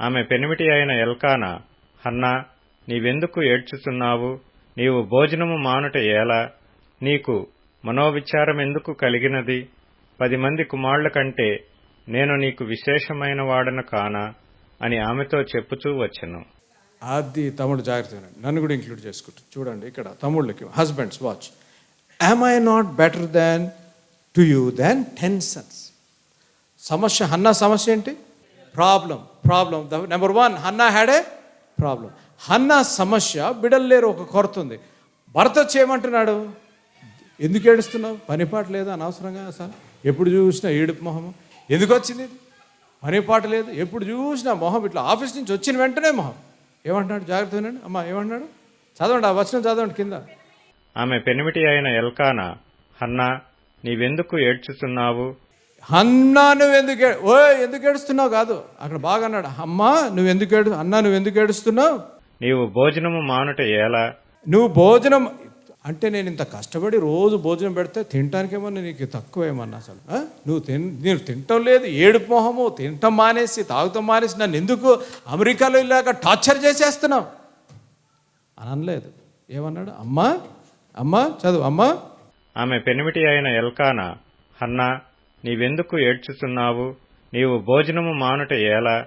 ఆమె పెనిమిటి అయిన ఎల్కానా హన్నా నీవెందుకు ఏడ్చుచున్నావు నీవు భోజనము మానుట ఎలా నీకు మనోవిచారమెందుకు కలిగినది? పది మంది కుమారుల కంటే నేను నీకు విశేషమైన వాడను కానా? అని ఆమెతో చెప్పుచూ వచ్చను. అది తమ్ముడు జాగ్రత్త నన్ను కూడా ఇంక్లూడ్ చేసుకుంటాను చూడండి ఇక్కడ తమ్ముళ్ళకి husbands watch. Am I not better than to you than ten sons సమస్య అన్న సమస్య ఏంటి? Problem problem number one Hannah had a problem Hannah సమస్య బిడలు లేరు ఒక కొరత ఉంది. భర్త చేయమంటున్నాడు. ఎందుకు ఏడుస్తున్నావు? పనిపాటు లేదా? అనవసరంగా అసలు ఎప్పుడు చూసినా ఏడుపు మొహము. ఎందుకు వచ్చింది పనిపాటు లేదు. ఎప్పుడు చూసినా మొహం ఇట్లా ఆఫీస్ నుంచి వచ్చిన వెంటనే మొహం. ఏమంటున్నాడు? జాగ్రత్త వినండి. అమ్మా ఏమంటున్నాడు? చదవండి ఆ వచనం చదవండి కింద. ఆమె పెనిమిటి అయిన ఎల్కానా హన్నా నీవెందుకు ఏడ్చుతున్నావు? అన్నా నువ్వు ఎందుకు ఓ ఎందుకు ఏడుస్తున్నావు? కాదు. అక్కడ బాగా అన్నాడు. అమ్మా నువ్వు ఎందుకు ఏడు అన్నా నువ్వు ఎందుకు ఏడుస్తున్నావు? నీవు భోజనము మానుట ఏలా నువ్వు భోజనం అంటే నేను ఇంత కష్టపడి రోజు భోజనం పెడితే తినటానికేమన్నా నీకు తక్కువ ఏమన్నా అసలు? నువ్వు తిన్ నేను తినటం లేదు. ఏడుపు మొహము తినటం మానేసి తాగుతాం మానేసి నన్ను ఎందుకు అమెరికాలో ఇలాగ టార్చర్ చేసేస్తున్నావు? అని అనలేదు. ఏమన్నాడు? అమ్మా అమ్మా చదువు అమ్మా. ఆమె పెనిమిటి అయిన ఎల్కానా హన్నా నీవెందుకు ఏడ్చుచున్నావు నీవు భోజనము మానుట ఎలా?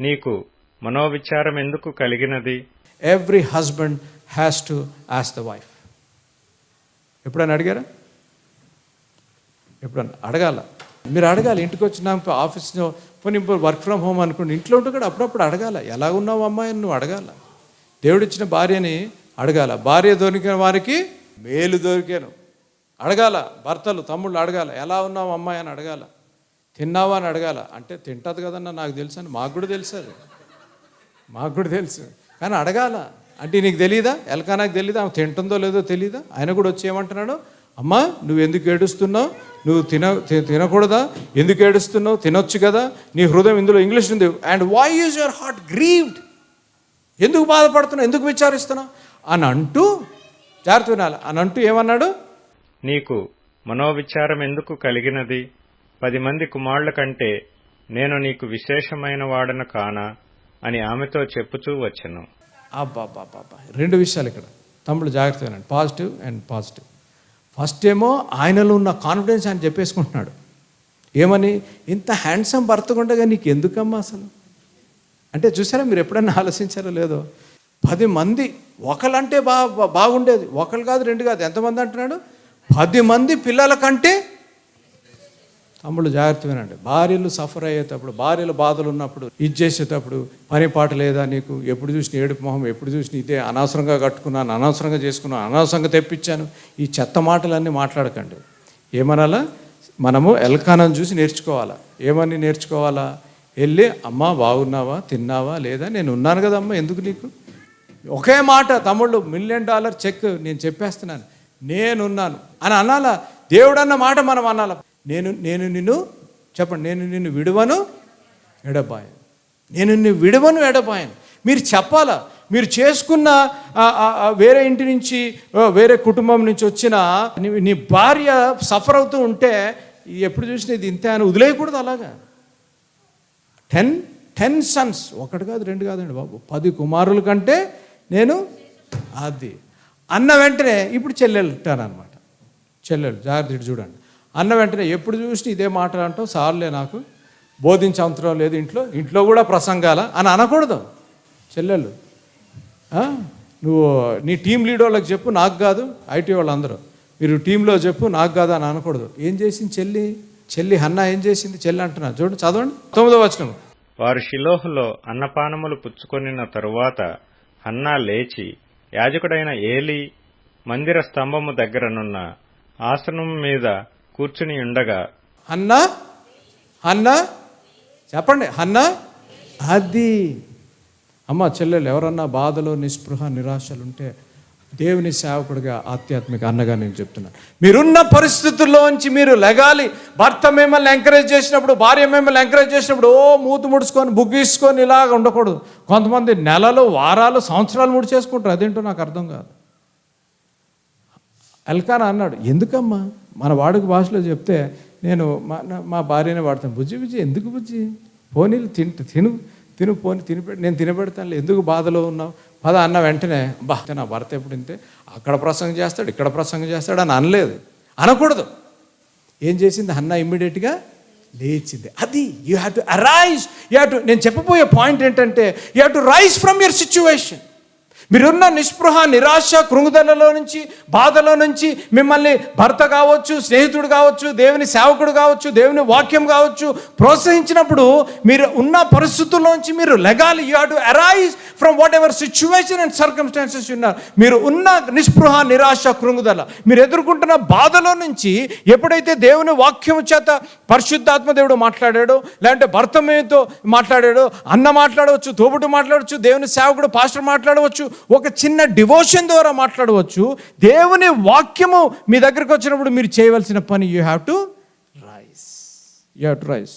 నీకు మనోవిచారం ఎందుకు కలిగినది? Every husband has to ask the wife ఎప్పుడైనా అడిగారా? ఎప్పుడన్నా? అడగాల. మీరు అడగాలి. ఇంటికి వచ్చినాక ఆఫీస్లో పోనీ వర్క్ ఫ్రమ్ హోమ్ అనుకోండి ఇంట్లో ఉంటే కూడా అప్పుడప్పుడు అడగాల. ఎలా ఉన్నావు అమ్మాయి నువ్వు అడగాల. దేవుడిచ్చిన భార్యని అడగాల. భార్య దొరికిన వారికి మేలు దొరికాను. అడగాల భర్తలు తమ్ముళ్ళు అడగాల ఎలా ఉన్నావు అమ్మాయి? అని అడగాల. తిన్నావా? అని అడగాల. అంటే తింటుంది కదన్న నాకు తెలుసు అని మాకు కూడా తెలుసు అది. మాకు కూడా తెలుసు. కానీ అడగాల. అంటే నీకు తెలియదా ఎలకానాకు తెలియదా ఆమె తింటుందో లేదో తెలియదా ఆయన కూడా వచ్చి ఏమంటున్నాడు? అమ్మా నువ్వు ఎందుకు ఏడుస్తున్నావు? నువ్వు తిన తి- తినకూడదా? ఎందుకు ఏడుస్తున్నావు? తినొచ్చు కదా? నీ హృదయం ఇందులో ఇంగ్లీష్ ఉంది. And why is your heart grieved? ఎందుకు బాధపడుతున్నావు? ఎందుకు విచారిస్తున్నావు? అని అంటూ జాగ్రత్త వినాలి. అని అంటూ ఏమన్నాడు? నీకు మనోవిచారం ఎందుకు కలిగినది? పది మంది కుమారుల కంటే నేను నీకు విశేషమైన వాడను కానా? అని ఆమెతో చెప్పుచూ వచ్చెను. అబ్బాబ్బాబ్బా రెండు విషయాలు ఇక్కడ. తమ్ముడు జాగ్రత్త పాజిటివ్ అండ్ పాజిటివ్ ఫస్ట్ ఏమో ఆయనలో ఉన్న కాన్ఫిడెన్స్ ఆయన చెప్పేసుకుంటున్నాడు. ఏమని? ఇంత హ్యాండ్సమ్ భర్తకుండగా నీకు ఎందుకమ్మా అసలు? అంటే చూసారా మీరు ఎప్పుడన్నా ఆలోచించారో లేదో? పది మంది ఒకళ్ళంటే బా బాగుండేది. ఒకళ్ళు కాదు రెండు కాదు. ఎంతమంది అంటున్నాడు? పది మంది పిల్లల కంటే తమ్ముళ్ళు జాగ్రత్త వినండి భార్యలు సఫర్ అయ్యేటప్పుడు భార్యలు బాధలు ఉన్నప్పుడు ఇది చేసేటప్పుడు పని పాట లేదా నీకు ఎప్పుడు చూసిన ఏడుపు మొహం ఎప్పుడు చూసిన ఇదే అనవసరంగా కట్టుకున్నాను అనవసరంగా చేసుకున్నాను అనవసరంగా తెప్పించాను. ఈ చెత్త మాటలన్నీ మాట్లాడకండి. ఏమనాలా? మనము ఎల్కానం చూసి నేర్చుకోవాలా? ఏమని నేర్చుకోవాలా? వెళ్ళి అమ్మా బాగున్నావా? తిన్నావా? లేదా? నేను ఉన్నాను కదమ్మా ఎందుకు నీకు? ఒకే మాట తమ్ముళ్ళు మిలియన్ డాలర్ చెక్ నేను చెప్పేస్తున్నాను. నేనున్నాను. అని అనాలా? దేవుడు అన్న మాట మనం అనాల? నేను నేను నిన్ను చెప్పండి నేను నిన్ను విడువను ఎడబాయను. నేను నిన్ను విడువను ఎడబాయను. మీరు చెప్పాలా? మీరు చేసుకున్న వేరే ఇంటి నుంచి వేరే కుటుంబం నుంచి వచ్చిన నీ- నీ భార్య సఫర్ అవుతూ ఉంటే ఎప్పుడు చూసినా ఇది ఇంతే అని వదిలేయకూడదు అలాగా? టెన్ టెన్ సన్స్ ఒకటి కాదు రెండు కాదండి బాబు. పది కుమారుల కంటే నేను అది. అన్న వెంటనే ఇప్పుడు చెల్లెలు అనమాట చెల్లెలు జాగ్రత్త చూడండి. అన్న వెంటనే ఎప్పుడు చూసినా ఇదే మాట అంటావు సార్లే నాకు బోధించే అంతరం లేదు ఇంట్లో ఇంట్లో కూడా ప్రసంగాల అని అనకూడదు. చెల్లెలు నువ్వు నీ టీం లీడ్ వాళ్ళకి చెప్పు నాకు కాదు ఐటీ వాళ్ళందరూ. మీరు టీంలో చెప్పు నాకు కాదు అని అనకూడదు. ఏం చేసింది చెల్లి? చెల్లి హన్న ఏం చేసింది? చెల్లి అంటున్నా. చూడండి చదవండి. తొమ్మిదో వచనం. వారు షిలోహులో అన్నపానములు పుచ్చుకొనిన తరువాత హన్నా లేచి యాజకుడైన ఏలీ మందిర స్తంభము దగ్గరనున్న ఆసనం మీద కూర్చుని ఉండగా అన్నా అన్నా చెప్పండి అన్నా అది. అమ్మ చెల్లెలు ఎవరన్నా బాధలో నిస్పృహ నిరాశలు ఉంటే దేవుని సేవకుడిగా ఆధ్యాత్మిక అన్నగా నేను చెప్తున్నాను. మీరున్న పరిస్థితుల్లోంచి మీరు లెగాలి భర్త మిమ్మల్ని ఎంకరేజ్ చేసినప్పుడు భార్య మిమ్మల్ని ఎంకరేజ్ చేసినప్పుడు ఓ మూతు ముడుచుకొని బుగ్గిసుకొని ఇలాగ ఉండకూడదు. కొంతమంది నెలలు వారాలు సంవత్సరాలు ముడి చేసుకుంటారు. అదేంటో నాకు అర్థం కాదు. అల్కాన అన్నాడు ఎందుకమ్మా? మన వాడుక భాషలో చెప్తే నేను మా మా భార్యనే వాడతాను. బుజ్జి బుజ్జి ఎందుకు బుజ్జి? పోనీలు తింట తిను తిను పోని తినిపెట్టి నేను తినబెడతాను ఎందుకు బాధలో ఉన్నావు? పద అన్న వెంటనే బా నా భర్త ఎప్పుడు ఇంతే? అక్కడ ప్రసంగం చేస్తాడు ఇక్కడ ప్రసంగం చేస్తాడు అని అనలేదు. అనకూడదు. ఏం చేసింది? అన్న ఇమ్మీడియట్గా లేచింది. అది you have to arise you have to నేను చెప్పబోయే పాయింట్ ఏంటంటే you have to rise from your situation మీరున్న నిస్పృహ నిరాశ కృంగుదలలో నుంచి బాధలో నుంచి మిమ్మల్ని భర్త కావచ్చు స్నేహితుడు కావచ్చు దేవుని సేవకుడు కావచ్చు దేవుని వాక్యం కావచ్చు ప్రోత్సహించినప్పుడు మీరు ఉన్న పరిస్థితుల్లోంచి మీరు లెగాలి. You have to arise from whatever situation and circumstances ఉన్నారు మీరు ఉన్న నిస్పృహ నిరాశ కృంగుదల మీరు ఎదుర్కొంటున్న బాధలో నుంచి ఎప్పుడైతే దేవుని వాక్యం చేత పరిశుద్ధాత్మ దేవుడు మాట్లాడాడో లేదంటే భర్త మీతో మాట్లాడాడో అన్న మాట్లాడవచ్చు తోబుట్టు మాట్లాడవచ్చు దేవుని సేవకుడు పాస్టర్ మాట్లాడవచ్చు ఒక చిన్న డివోషన్ ద్వారా మాట్లాడవచ్చు. దేవుని వాక్యము మీ దగ్గరకు వచ్చినప్పుడు మీరు చేయవలసిన పని you have to rise you have to rise